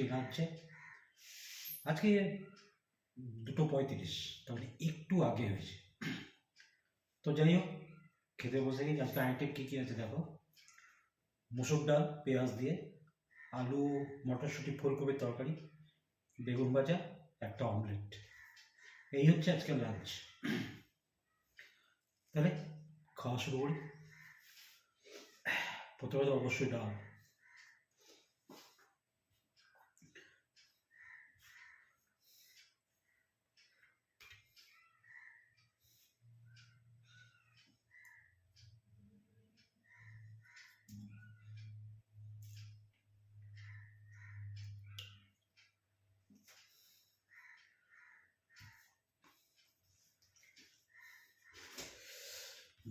হয়েছি রাজ্যে আজকে দুটো পঁয়ত্রিশ তার মানে একটু আগে হয়েছে। তো যাই হোক, খেতে বসে গেছি। আজকে আইটেম কী কী আছে দেখো? মুসুর ডাল, পেঁয়াজ দিয়ে, আলু, মটরশুঁটি, ফুলকপির তরকারি, বেগুন ভাজা, একটা অমলেট। এই হচ্ছে আজকের লাঞ্চ তাহলে খাওয়া শুরু করি। প্রথমে তো অবশ্যই ডাল।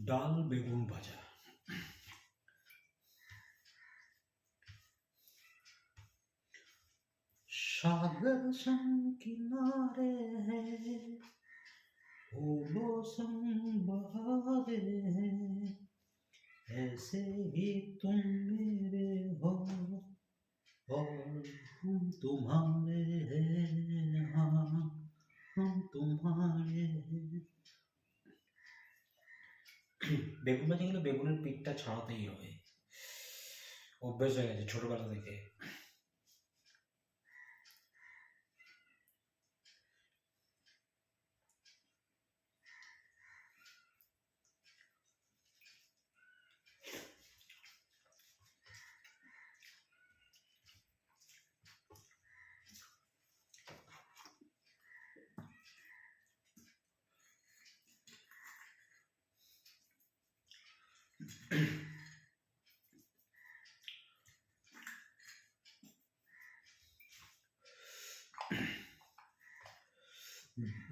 दाल बेगुन भाजा। सागर संग किनारे है ओलो संग बहारे है, ऐसे ही तुम मेरे हो, और हम तुम्हारे हैं हाँ हम तुम्हारे हैं। বেগুন ভাজা গেলে বেগুনের পিঠটা ছাড়াতেই হবে। অভ্যেস হয়ে গেছে ছোটবেলা থেকে।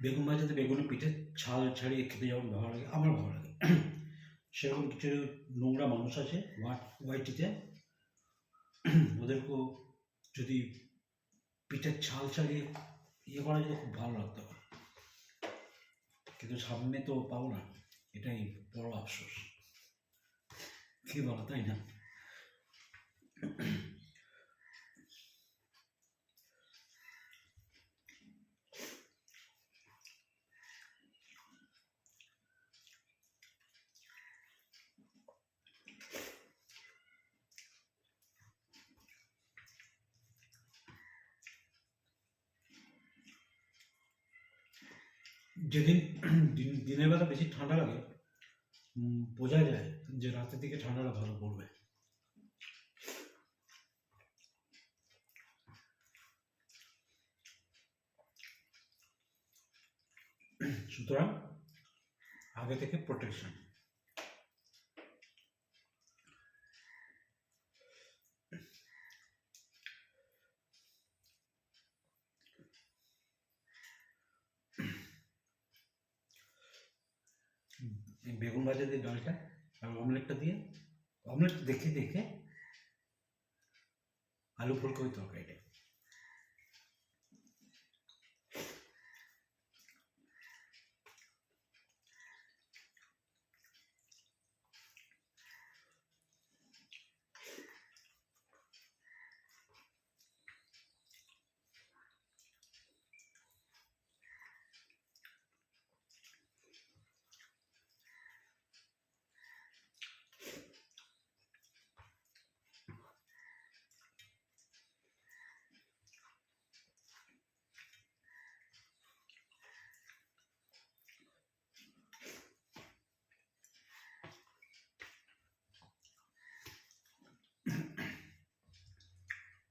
বেগুন ভাজাতে বেগুনের পিঠে ছাল ছাড়িয়ে খেতে যেমন ভালো লাগে, আমার ভালো লাগে। সেরকম কিছু নোংরা মানুষ আছে ওয়াইটিতে। ওদেরকেও যদি পিঠের ছাল ছাড়িয়ে ইয়ে করা যেত, খুব ভালো লাগতো। কিন্তু সামনে তো পাবো না, এটাই বড় আফসোস। কি বলো তাই না যেদিন দিন দিনের বেলা বেশি ঠান্ডা লাগে উম, বোঝা যায় যে রাতের দিকে ঠান্ডাটা ভালো পড়বে। সুতরাং আগে থেকে প্রোটেকশন এই বেগুন ভাজা দিয়ে ডালটা আর অমলেটটা দিয়ে অমলেট দেখে দেখে আলু ফুলকপি তরকারিটা।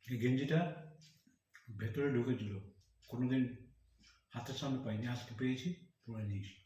এই গেঞ্জিটা ভেতরে ঢুকেছিল কোনোদিন হাতের সামনে পাইনি। আজকে পেয়েছি পরে নিয়েছি।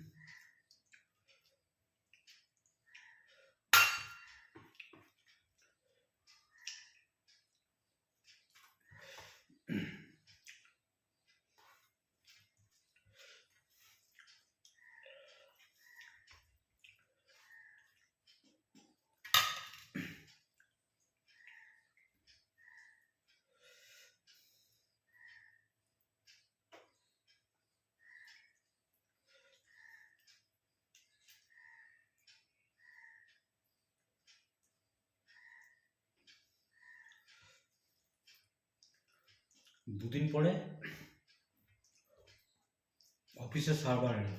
দুদিন পরে অফিসের সার্ভার এলো।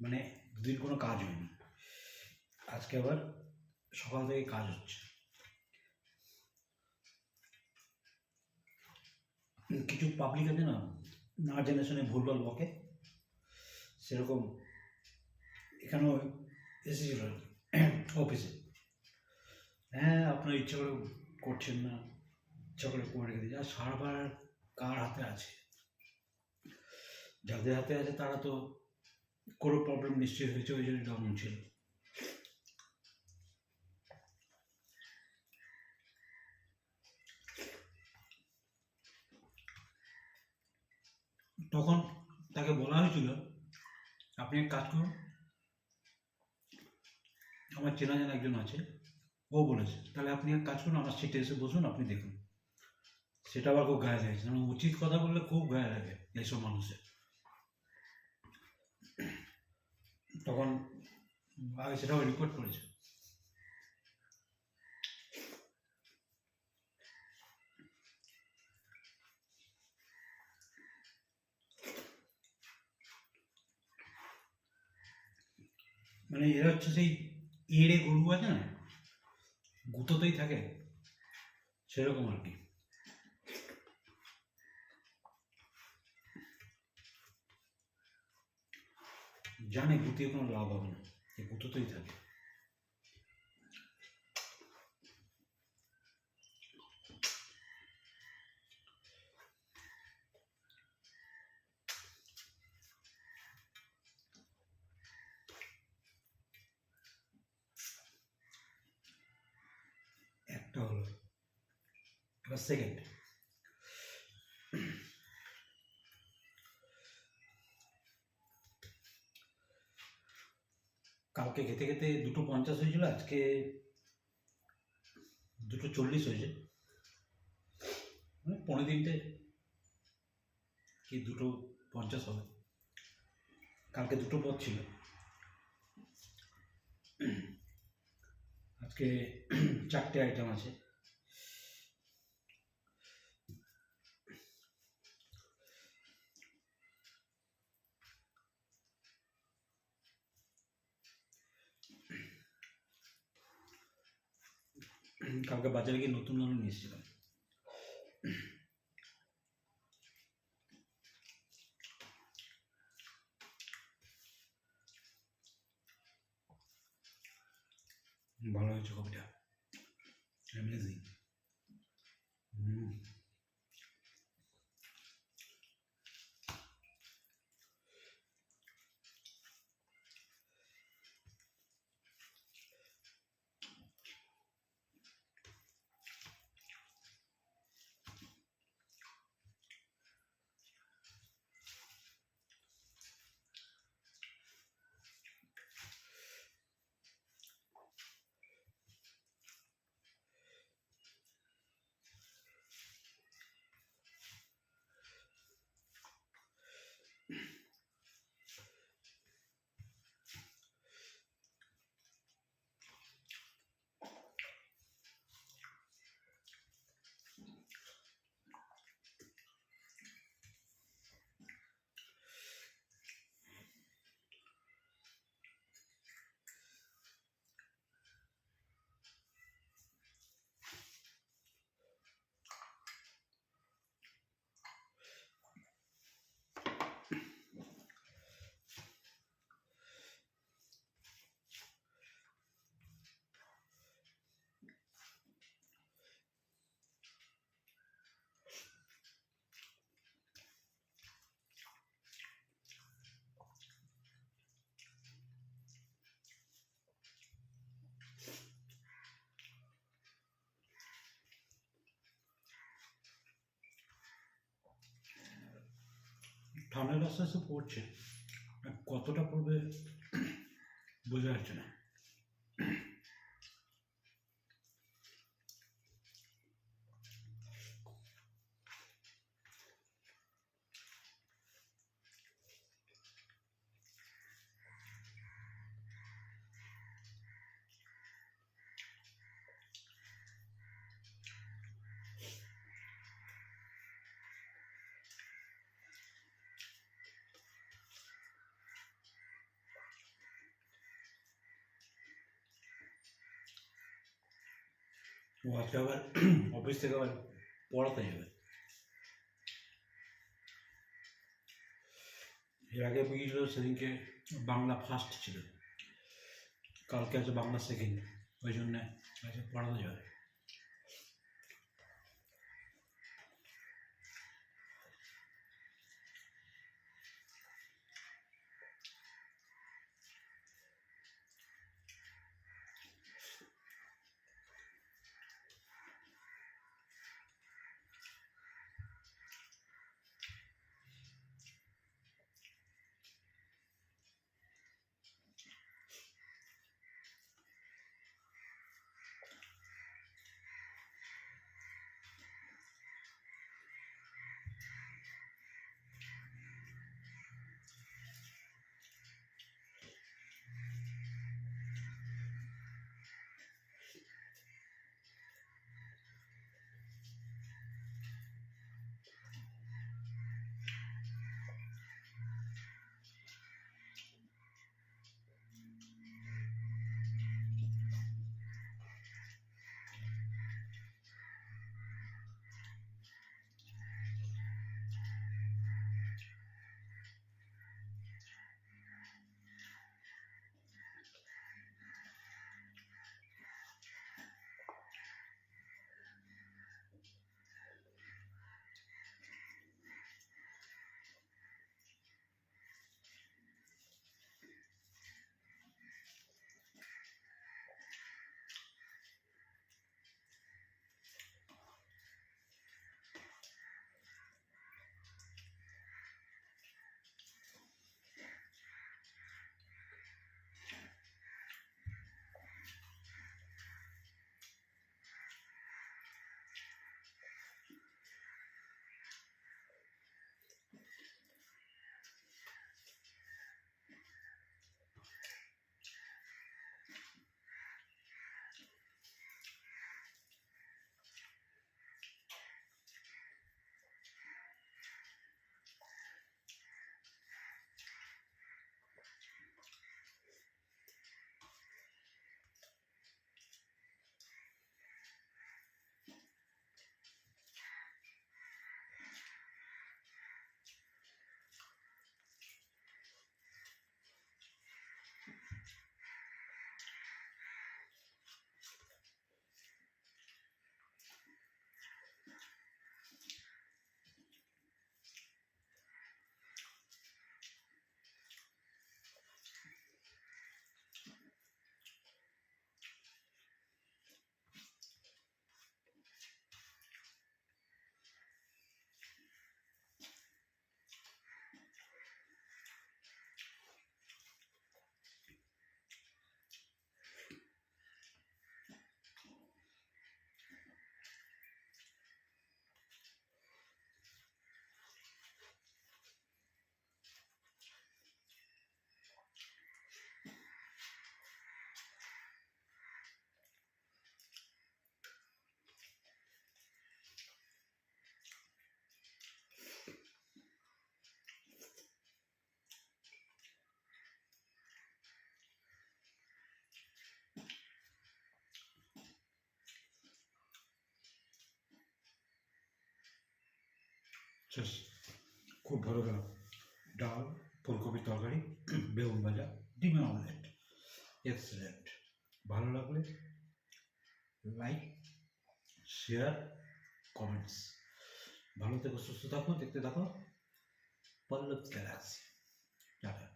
মানে দুদিন কোনো কাজ হয়নি। আজকে আবার সকাল থেকে কাজ হচ্ছে। কিছু পাবলিক আছে না? না জেনারেশনে শুনে ভুলভাল বকে। সেরকম এখানেও এসেছিল অফিসে হ্যাঁ আপনার ইচ্ছা করে করছেন না। ইচ্ছা করে করে রেখে দিয়েছে। আর সার্ভার কার হাতে আছে? যাদের হাতে আছে তারা তো কোনো প্রবলেম নিশ্চয়ই হয়েছে, ওই জন্য ডাউন ছিল। তখন তাকে বলা হয়েছিল, আপনি এক কাজ করুন। আমার চেনা জানা একজন আছে, ও বলেছে, তাহলে আপনি এক কাজ করুন, আমার সিটে এসে বসুন, আপনি দেখুন। সেটা আবার খুব গায়ে লাগছে মানে উচিত কথা বললে খুব গায়ে লাগে এইসব মানুষের। তখন আগে সেটাও রিপোর্ট করেছে। মানে এরা হচ্ছে সেই এড়ে গরু আছে না? গুঁতোতেই থাকে। সেরকম আর কি। জানে গুতিয়ে কোনো লাভ হবে না। এই গুঁতোতেই থাকে। একটা হলো সেকেন্ড কালকে খেতে খেতে দুটো পঞ্চাশ হয়েছিল, আজকে দুটো চল্লিশ হয়েছে। মানে পনেরো দিনটে কি দুটো পঞ্চাশ হবে? কালকে দুটো পথ ছিল। আজকে চারটে আইটেম আছে। কালকে বাজারে গিয়ে নতুন আলু নিয়ে এসেছিলাম। ভালো হয়েছে কপিটা। অ্যামেজিং ঠান্ডাটা আস্তে আস্তে পড়ছে কতটা পড়বে বোঝা যাচ্ছে না। আজকে আবার অফিস থেকে আবার পড়াতে যাবে এর আগে বুঝিয়েছিল সেদিনকে বাংলা ফার্স্ট ছিল কালকে আছে বাংলা সেকেন্ড ওই জন্যে আজকে পড়াতে যাবে শেষ খুব ভালো গেল। ডাল, ফুলকপির তরকারি, বেগুন ভাজা ডিমের অমলেট এক্সেলেন্ট ভালো লাগলে লাইক শেয়ার কমেন্টস ভালো থেকো, সুস্থ থাকো, দেখতে থাকো। Pallab galaxy ta-ta.